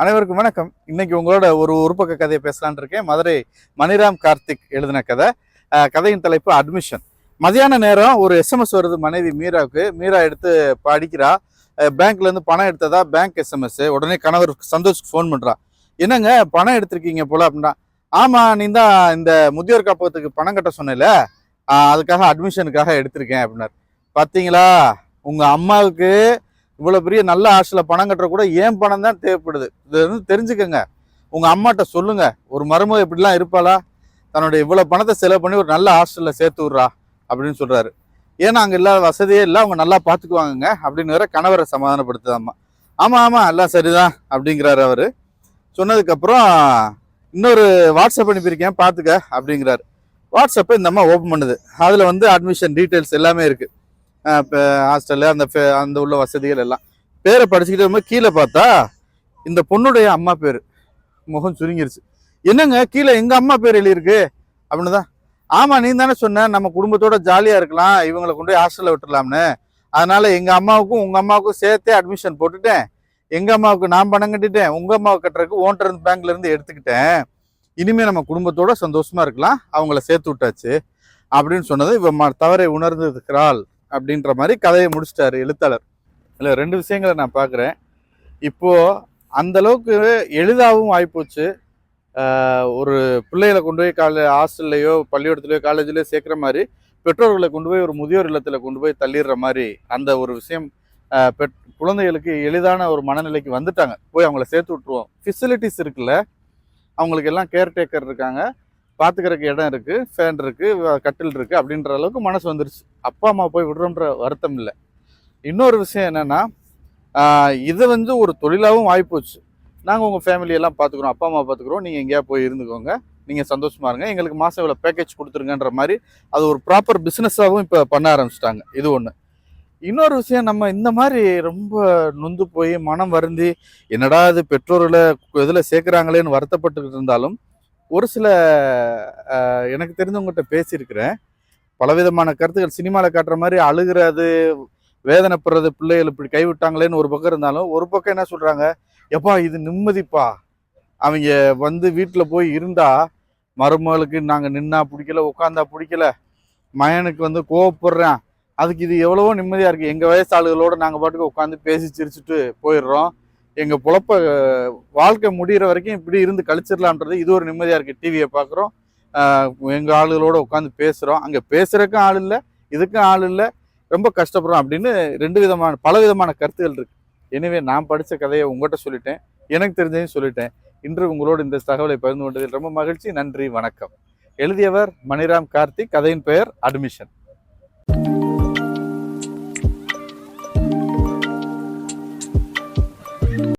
அனைவருக்கும் வணக்கம். இன்னைக்கு உங்களோட ஒரு உருப்பக்க கதையை பேசலான் இருக்கேன். மதுரை மணிராம் கார்த்திக் எழுதின கதை. கதையின் தலைப்பு அட்மிஷன் மதியான நேரம் ஒரு எஸ்எம்எஸ் வருது மனைவி மீராவுக்கு. மீரா எடுத்து படிக்கிறா. பேங்க்லேருந்து பணம் எடுத்ததா? பேங்க் எஸ்எம்எஸ் உடனே கணவர் சந்தோஷ்க்கு ஃபோன் பண்ணுறா என்னங்க பணம் எடுத்திருக்கீங்க போல அப்படின்னா ஆமாம் நீ தான் இந்த முதியோர் காப்பகத்துக்கு பணம் கட்ட சொன்னல அதுக்காக அட்மிஷனுக்காக எடுத்திருக்கேன் அப்படின்னாரு. பார்த்தீங்களா உங்கள் அம்மாவுக்கு இவ்வளோ பெரிய நல்ல ஹாஸ்டலில் பணம் கட்டுற கூட ஏன் பணம் தான் தேவைப்படுது? இது வந்து தெரிஞ்சுக்கங்க. உங்கள் அம்மாட்ட சொல்லுங்கள் ஒரு மருமக இப்படிலாம் இருப்பாளா? தன்னுடைய இவ்வளோ பணத்தை செலவு பண்ணி ஒரு நல்ல ஹாஸ்டலில் சேர்த்து விட்றா அப்படின்னு சொல்கிறாரு ஏன்னா அங்கே இல்லாத வசதியே இல்லை. அவங்க நல்லா பார்த்துக்குவாங்கங்க அப்படின்னு வேற கணவரை சமாதானப்படுத்துது அம்மா ஆமாம் ஆமா எல்லாம் சரிதான் அப்படிங்கிறாரு அவர். சொன்னதுக்கப்புறம் இன்னொரு வாட்ஸ்அப் அனுப்பியிருக்கேன் பார்த்துக்க அப்படிங்கிறாரு. வாட்ஸ்அப்பை இந்த அம்மா ஓப்பன் பண்ணுது. அதில் வந்து அட்மிஷன் டீட்டெயில்ஸ் எல்லாமே இருக்குது ஹாஸ்டலு அந்த அந்த உள்ள வசதிகள் எல்லாம். பேரை படிச்சுக்கிட்டே வரும்போது கீழே பார்த்தா இந்த பொண்ணுடைய அம்மா பேர். முகம் சுருங்கிருச்சு. என்னங்க கீழே எங்கள் அம்மா பேர் எழுதியிருக்கு? அப்படின்னு தான் ஆமாம் நீ தானே சொன்ன நம்ம குடும்பத்தோட ஜாலியாக இருக்கலாம் இவங்களை கொண்டு போய் ஹாஸ்டலில் விட்டுடலாம்னு அதனால் எங்கள் அம்மாவுக்கும் உங்கள் அம்மாவுக்கும் சேர்த்தே அட்மிஷன் போட்டுட்டேன். எங்கள் அம்மாவுக்கு நான் பணம் கட்டிட்டேன் உங்கள் அம்மாவை கட்டுறதுக்கு ஓன்டர் பேங்க்லேருந்து எடுத்துக்கிட்டேன். இனிமேல் நம்ம குடும்பத்தோட சந்தோஷமாக இருக்கலாம் அவங்கள சேர்த்து விட்டாச்சு. அப்படின்னு சொன்னது இவ ம- தவறை உணர்ந்திருக்கிறாள். அப்படின்ற மாதிரி கதையை முடிச்சிட்டாரு எழுத்தாளர். இல்லை ரெண்டு விஷயங்களை நான் பார்க்குறேன். இப்போது அந்தளவுக்கு எளிதாகவும் ஆகிப்போச்சு ஒரு பிள்ளைகளை கொண்டு போய் கால ஹாஸ்டல்லையோ பள்ளிக்கூடத்துலையோ காலேஜ்லையோ சேர்க்குற மாதிரி பெற்றோர்களை கொண்டு போய் ஒரு முதியோர் இல்லத்தில் கொண்டு போய் தள்ளிடுற மாதிரி அந்த ஒரு விஷயம் பெட் குழந்தைகளுக்கு எளிதான ஒரு மனநிலைக்கு வந்துட்டாங்க. போய் அவங்கள சேர்த்து விட்ருவோம் ஃபெசிலிட்டிஸ் இருக்குல்ல. அவங்களுக்கு எல்லாம் கேர்டேக்கர் இருக்காங்க. பார்த்துக்கிறதுக்கு இடம் இருக்குது ஃபேன் இருக்குது கட்டில் இருக்குது அப்படின்ற அளவுக்கு மனசு வந்துருச்சு. அப்பா அம்மா போய் விடுறோன்ற வருத்தம் இல்லை. இன்னொரு விஷயம் என்னென்னா இது வந்து ஒரு தொழிலாகவும் ஆகிப்போச்சு நாங்கள் உங்கள் ஃபேமிலியெல்லாம் பார்த்துக்குறோம் அப்பா அம்மா பார்த்துக்குறோம் நீங்கள் எங்கேயா போய் இருந்துக்கோங்க. நீங்கள் சந்தோஷமா இருங்க. எங்களுக்கு மாதம் இவ்வளோ பேக்கேஜ் கொடுத்துருங்கன்ற மாதிரி அது ஒரு ப்ராப்பர் பிஸ்னஸாகவும் இப்போ பண்ண ஆரம்பிச்சிட்டாங்க. இது ஒன்று இன்னொரு விஷயம் நம்ம இந்த மாதிரி ரொம்ப நொந்து போய் மனம் வருந்தி என்னடா இது பெற்றோர்களை இதில் சேர்க்குறாங்களேன்னு வருத்தப்பட்டுக்கிட்டு இருந்தாலும் ஒரு சில எனக்கு தெரிஞ்சவங்ககிட்ட பேசியிருக்கிறேன். பலவிதமான கருத்துக்கள் சினிமாவில் காட்டுற மாதிரி அழுகிறது வேதனைப்படுறது பிள்ளைகள் இப்படி கைவிட்டாங்களேன்னு ஒரு பக்கம் இருந்தாலும் ஒரு பக்கம் என்ன சொல்கிறாங்க எப்பா இது நிம்மதிப்பா? அவங்க வந்து வீட்டில் போய் இருந்தால் மருமகளுக்கு நாங்கள் நின்னா பிடிக்கல உட்காந்தா பிடிக்கல மயனுக்கு வந்து கோவப்படுறேன். அதுக்கு இது எவ்வளவோ நிம்மதியாக இருக்குது எங்கள் வயசு ஆளுகளோட நாங்கள் பாட்டுக்கு உட்காந்து பேசி சிரிச்சுட்டு போயிடுறோம். எங்கள் பொழப்ப வாழ்க்கை முடிகிற வரைக்கும் இப்படி இருந்து கழிச்சிடலான்றது இது ஒரு நிம்மதியாக இருக்குது டிவியை பார்க்குறோம் எங்கள் ஆளுகளோட உட்காந்து பேசுகிறோம் அங்கே பேசுகிறதுக்கும் ஆள் இல்லை இதுக்கும் ஆள் இல்லை. ரொம்ப கஷ்டப்படுறோம் அப்படின்னு ரெண்டு விதமான பல விதமான கருத்துகள் இருக்குது எனவே நான் படித்த கதையை உங்கள்கிட்ட சொல்லிட்டேன். எனக்கு தெரிஞ்சதையும் சொல்லிட்டேன். இன்று உங்களோடு இந்த தகவலை பகிர்ந்து கொண்டதில் ரொம்ப மகிழ்ச்சி. நன்றி வணக்கம். எழுதியவர் மணிராம் கார்த்திக். கதையின் பெயர் அட்மிஷன்